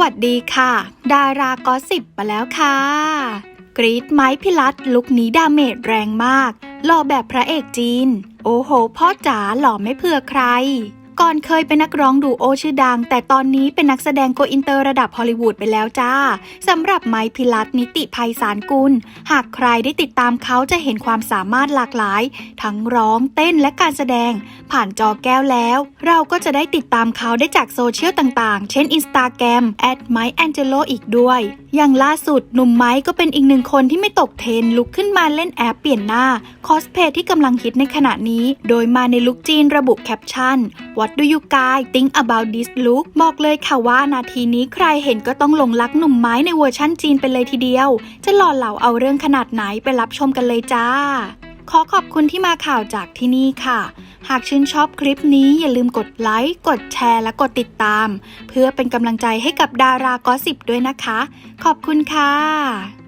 วัสดีค่ะ ดารากอสิบมาแล้วค่ะ กรีดไม้พิลัตลุกนี้ดาเมจแรงมาก หล่อแบบพระเอกจีน โอ้โห พ่อจ๋าหล่อไม่เผื่อใคร ก่อนเคยเป็นนักร้องดูโอชื่อดัง แต่ตอนนี้เป็นนักแสดงโกอินเตอร์ระดับฮอลลีวูดไปแล้วจ้าสำหรับไมพิรัตนิติภัยสารกุล หากใครได้ติดตามเขาจะเห็นความสามารถหลากหลาย ทั้งร้องเต้นและการแสดง ผ่านจอแก้วแล้ว เราก็จะได้ติดตามเขาได้จากโซเชียลต่างๆ เช่น Instagram แอดไมค์แองเจโลอีกด้วย อย่างล่าสุดหนุ่มไม้ก็เป็นอีกหนึ่งคนที่ไม่ตกเทรนลุกขึ้นมาเล่นแอปเปลี่ยนหน้าคอสเพย์ที่กำลังฮิตในขณะนี้ โดยมาในลุคจีนระบุแคปชั่นว่า What do you guys think about this look บอกเลยค่ะว่านาทีนี้ใครเห็นก็ต้องหลงรักหนุ่มไม้ในเวอร์ชั่นจีนไปเลยทีเดียว จะหล่อเหลาเอาเรื่องขนาดไหนไปรับชมกันเลยจ้า ขอขอบคุณที่มาข่าวจากที่นี่ค่ะ หากชื่นชอบคลิปนี้อย่าลืมกดไลค์ กดแชร์และกดติดตาม เพื่อเป็นกำลังใจให้กับดารากอสิบด้วยนะคะ ขอบคุณค่ะ